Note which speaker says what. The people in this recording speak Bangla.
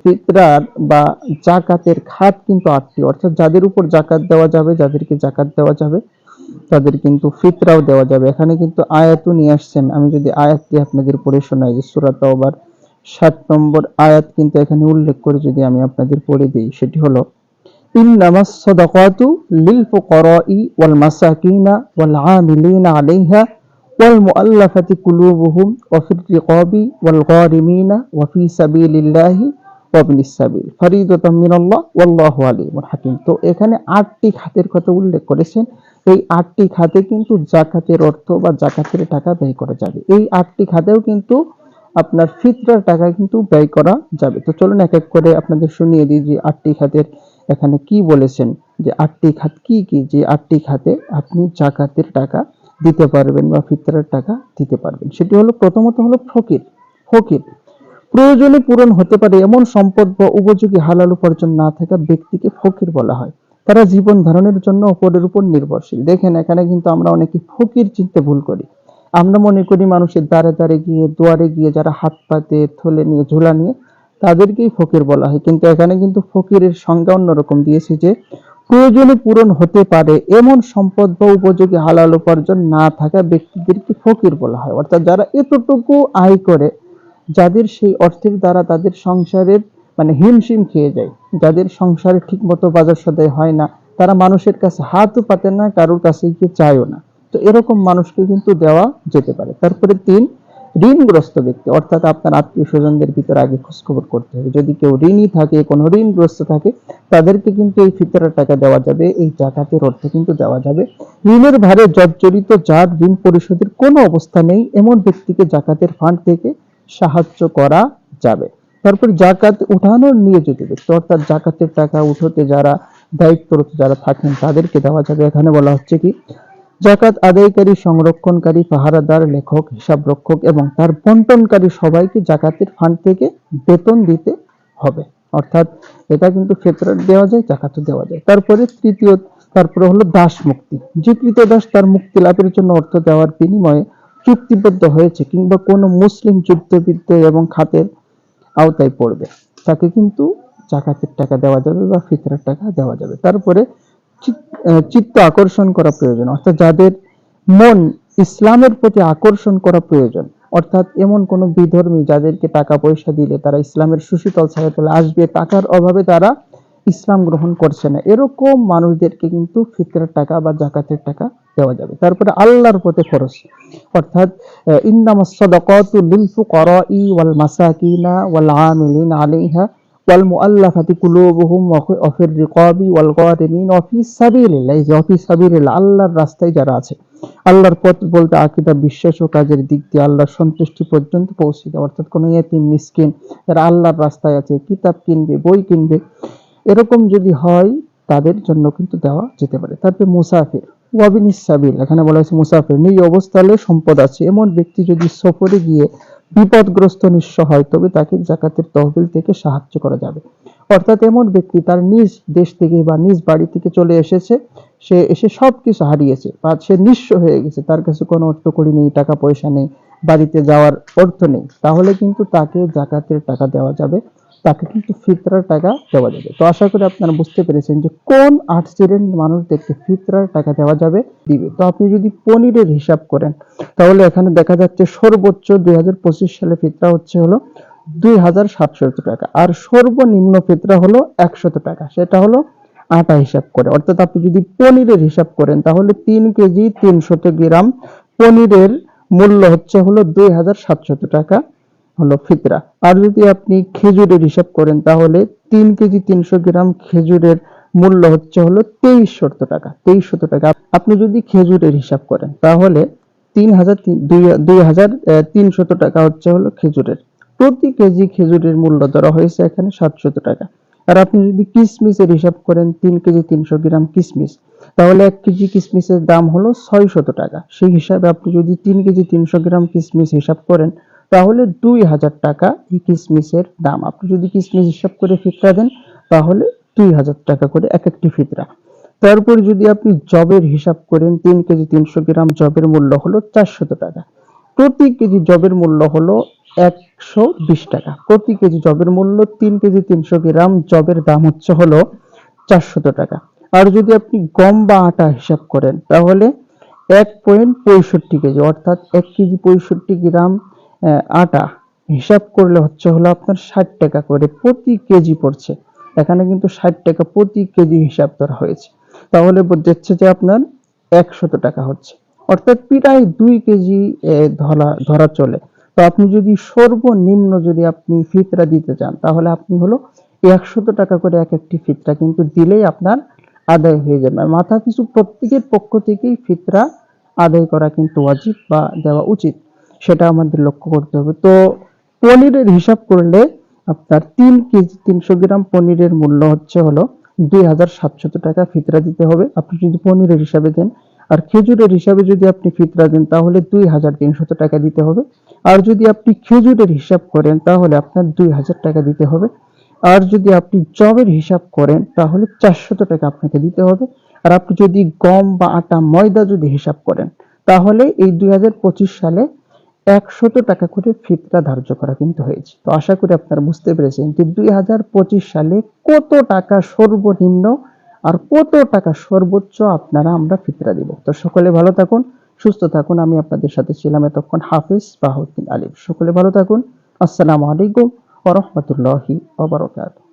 Speaker 1: ফিতরার বা জাকাতের খাত কিন্তু আটটি অর্থাৎ যাদের উপর জাকাত দেওয়া যাবে যাদেরকে জাকাত দেওয়া যাবে তাদের কিন্তু ফিতরাও দেওয়া যাবে এখানে কিন্তু আয়াতও নিয়ে আসছেন আমি যদি আয়াতটি আপনাদের পড়ে শোনাই যে সূরা তাওবার ষাট নম্বর আয়াত কিন্তু এখানে উল্লেখ করে যদি আমি আপনাদের পড়ে দিই সেটি হলো إنما الصدقات للفقراء والمساكين والعاملين عليها والمؤلفة قلوبهم وفي الرقاب والغارمين وفي سبيل الله ওয়াবিনিসাবিল ফারিদতাম মিনাল্লাহ তো এখানে আটটি খাতের কথা উল্লেখ করেছেন। এই আটটি খাতে কিন্তু জাকাতের অর্থ বা জাকাতের টাকা ব্যয় করা যাবে। এই আটটি খাতেও কিন্তু আপনার ফিতরার টাকা কিন্তু ব্যয় করা যাবে। তো চলুন এক এক করে আপনাদের শুনিয়ে দিই যে আটটি খাতের এখানে কি বলেছেন, যে আটটি খাত কি কি, যে আটটি খাতে আপনি জাকাতের টাকা দিতে পারবেন বা ফিতরার টাকা দিতে পারবেন। সেটি হলো, প্রথমত হলো ফকির। ফকির প্রয়োজনে পূরণ হতে পারে এমন সম্পদ বা উপযোগী হালাল উপার্জন না থাকা ব্যক্তিকে ফকির বলা হয়। তারা জীবন ধারণের জন্য অপরের উপর নির্ভরশীল। দেখেন, এখানে কিন্তু আমরা অনেকে ফকির চিনতে ভুল করি। আমরা মনে করি মানুষের দ্বারে দ্বারে গিয়ে, দুয়ারে গিয়ে যারা হাত পাতে থলে নিয়ে, ঝোলা নিয়ে, তাদেরকেই ফকির বলা হয়। কিন্তু এখানে কিন্তু ফকিরের সংজ্ঞা অন্যরকম দিয়েছে যে, প্রয়োজনে পূরণ হতে পারে এমন সম্পদ বা উপযোগী হালাল উপার্জন না থাকা ব্যক্তিদেরকে ফকির বলা হয়। অর্থাৎ যারা এতটুকু আয় করে যাদের সেই অর্থের দ্বারা তাদের সংসারের মানে হিমশিম খেয়ে যায়। যাদের সংসারে ঠিক মতো বাজার সদায় হয় না, তারা মানুষের কাছে হাতও পাতে না, কারোর কাছে গিয়ে চায়ও না। তো এরকম মানুষকে কিন্তু দেওয়া যেতে পারে। তারপরে তিন, ঋণগ্রস্ত ব্যক্তি, অর্থাৎ আপনার আত্মীয় স্বজনদের ভিতরে আগে খোঁজখবর করতে হবে। যদি কেউ ঋণই থাকে, কোনো ঋণগ্রস্ত থাকে, তাদেরকে কিন্তু এই ফিতরের টাকা দেওয়া যাবে, এই জাকাতের অর্থ কিন্তু দেওয়া যাবে। ঋণের ভারে জর্জরিত যার ঋণ পরিশোধের কোনো অবস্থা নেই। এমন ব্যক্তিকে জাকাতের ফান্ড থেকে সাহায্য করা যাবে। তারপর জাকাত উঠানোর নিয়োজিত ব্যক্তি অর্থাৎ জাকাতের টাকা উঠোতে যারা দায়িত্বরত যারা থাকেন, তাদেরকে দেওয়া যাবে। এখানে বলা হচ্ছে কি, জাকাত আদায়কারী, সংরক্ষণকারী, পাহারাদার, লেখক হিসাব রক্ষক এবং তার বন্টনকারী সবাইকে জাকাতের ফান্ড থেকে বেতন দিতে হবে। অর্থাৎ এটা কিন্তু ফেতরাত দেওয়া যায়, জাকাতও দেওয়া যায়। তারপরে তৃতীয়, তারপরে হলো দাস মুক্তি। যে কৃত দাস তার মুক্তি লাভের জন্য অর্থ দেওয়ার বিনিময়ে চুক্তিবদ্ধ হয়েছে কিংবা কোনো মুসলিম যুদ্ধবিদ্য এবং খাতের আওতায় পড়বে, তাকে কিন্তু জাকাতের টাকা দেওয়া যাবে বা ফিতরার টাকা দেওয়া যাবে। তারপরে চিত্ত আকর্ষণ করা প্রয়োজন, অর্থাৎ যাদের মন ইসলামের প্রতি আকর্ষণ করা প্রয়োজন, অর্থাৎ এমন কোন বিধর্মী যাদেরকে টাকা পয়সা দিলে তারা ইসলামের সুশীতল ছায়া তলে আসবে, টাকার অভাবে তারা ইসলাম গ্রহণ করছে না। এরকম মানুষদেরকে কিন্তু ফিতরের টাকা বা জাকাতের টাকা দেওয়া যাবে। তারপরে আল্লাহর পথে খরচ। অর্থাৎ ইন্নামাস সাদাকাতু লিল ফুকারাই ওয়াল মাসাকিনা ওয়াল আমিলিন ওয়াল মুআল্লাফাতি কুলুবুহুম ওয়া রিকাবি ওয়াল সাবিলিল্লাহ যে সাবিলিল্লাহ। আল্লাহর রাস্তায় যারা আছে, আল্লাহর পথ বলতে আকীদা, বিশ্বাস ও কাজের দিক দিয়ে আল্লাহর সন্তুষ্টি পর্যন্ত পৌঁছে দেওয়া। অর্থাৎ কোনো ইয়েতিম, মিসকিন যারা আল্লাহর রাস্তায় আছে, কিতাব কিনবে, বই কিনবে। এরকম যদি হয়, তাদের জন্য কিন্তু দেওয়া যেতে পারে। তারপরে মুসাফির ওয়াবিনিস সাবিল এখানে বলা হয়েছে মুসাফির। নিজ অবস্থালে সম্পদ আছে। এমন ব্যক্তি যদি সফরে গিয়ে বিপদগ্রস্ত নিঃস্ব হয়, তবে তাকে জাকাতের তহবিল থেকে সাহায্য করা যাবে। অর্থাৎ এমন ব্যক্তি তার নিজ দেশ থেকে বা নিজ বাড়ি থেকে চলে এসেছে, সে এসে সব কিছু হারিয়েছে, বা সে নিঃস্ব হয়ে গেছে, তার কাছে কোনো অর্থ করি নেই, টাকা পয়সা নেই, বাড়িতে যাওয়ার অর্থ নেই। তাহলে কিন্তু তাকে জাকাতের টাকা দেওয়া যাবে। তাকে কিন্তু ফিতরার টাকা দেওয়া যাবে। তো আশা করি আপনারা বুঝতে পেরেছেন যে কোন আট শ্রেণির মানুষদেরকে ফিতরার টাকা দেওয়া যাবে, দিবে। তো আপনি যদি পনিরের হিসাব করেন, তাহলে এখানে দেখা যাচ্ছে সর্বোচ্চ দুই হাজার পঁচিশ সালে ফিতরা হচ্ছে হলো দুই হাজার সাতশত টাকা। আর সর্বনিম্ন ফিতরা হলো একশত টাকা। সেটা হলো আটা হিসাব করে। অর্থাৎ আপনি যদি পনিরের হিসাব করেন, তাহলে তিন কেজি তিনশত গ্রাম পনিরের মূল্য হচ্ছে হলো দুই হাজার সাতশত টাকা। হলো ফিতরা। আর যদি আপনি খেজুরের হিসাব করেন, তাহলে তিন কেজি তিনশো গ্রাম খেজুরের মূল্য হচ্ছে হলো তেইশশত টাকা তেইশশত টাকা। আপনি যদি খেজুরের হিসাব করেন, তাহলে তিন হাজার দুই হাজার তিনশত টাকা হচ্ছে হলো খেজুরের। প্রতি কেজি খেজুরের মূল্য ধরা হয়েছে এখানে সাতশত টাকা। আর আপনি যদি কিসমিসের হিসাব করেন, তিন কেজি তিনশো গ্রাম কিসমিস, তাহলে এক কেজি কিসমিসের দাম হলো ছয়শত টাকা। সেই হিসাবে আপনি যদি তিন কেজি তিনশো গ্রাম কিসমিস হিসাব করেন তাহলে দুই হাজার টাকা এই কিশমিশের দাম। আপনি যদি কিসমিস হিসাব করে ফিতরা দেন, তাহলে দুই হাজার টাকা করে এক একটি ফিতরা। তারপর যদি আপনি জবের হিসাব করেন, তিন কেজি তিনশো গ্রাম জবের মূল্য হলো চারশত টাকা। প্রতি কেজি জবের মূল্য হলো একশো বিশ টাকা। প্রতি কেজি জবের মূল্য তিন কেজি তিনশো গ্রাম জবের দাম হচ্ছে হলো চারশত টাকা। আর যদি আপনি গম বা আটা হিসাব করেন, তাহলে এক পয়েন্ট পঁয়ষট্টি কেজি, অর্থাৎ এক কেজি পঁয়ষট্টি গ্রাম আটা। হিসাব করলে হচ্ছে হলো আপনার ষাট টাকা করে প্রতি কেজি পড়ছে। এখানে কিন্তু ষাট টাকা প্রতি কেজি হিসাব ধরা হয়েছে। তাহলে বোঝাচ্ছে যে আপনার একশত টাকা হচ্ছে। অর্থাৎ প্রায় দুই কেজি ধরা ধরা চলে। তো আপনি যদি সর্বনিম্ন যদি আপনি ফিতরা দিতে চান, তাহলে আপনি হলো একশত টাকা করে এক একটি ফিতরা কিন্তু দিলেই আপনার আদায় হয়ে যাবে। মাথা কিছু প্রত্যেকের পক্ষ থেকেই ফিতরা আদায় করা কিন্তু ওয়াজিব বা দেওয়া উচিত। সেটা আমাদের লক্ষ্য করতে হবে। তো পনিরের হিসাব করলে আপনার তিন কেজি তিনশো গ্রাম পনিরের মূল্য হচ্ছে হলো দুই হাজার সাতশত টাকা ফিতরা দিতে হবে। আপনি যদি পনিরের হিসাবে দেন আর খেজুরের হিসাবে যদি আপনি ফিতরা দেন তাহলে দুই হাজার তিনশত টাকা দিতে হবে। আর যদি আপনি খেজুরের হিসাব করেন তাহলে আপনার দুই হাজার টাকা দিতে হবে। আর যদি আপনি জবের হিসাব করেন তাহলে চারশত টাকা আপনাকে দিতে হবে। আর আপনি যদি গম বা আটা ময়দা যদি হিসাব করেন তাহলে এই দুই হাজার পঁচিশ সালে একশত টাকা করে ফিতরা ধার্য করা কিন্তু হয়েছে। তো আশা করি আপনারা বুঝতে পেরেছেন যে দুই সালে কত টাকা সর্বনিম্ন আর কত টাকা সর্বোচ্চ আপনারা আমরা ফিতরা দিব। তো সকলে ভালো থাকুন, সুস্থ থাকুন। আমি আপনাদের সাথে ছিলাম এতক্ষণ হাফিজ বাহুদ্দিন আলিফ সকলে ভালো থাকুন। আসসালামু আলাইকুম ওরহমতুল্লাহি ওবরাকাতুহু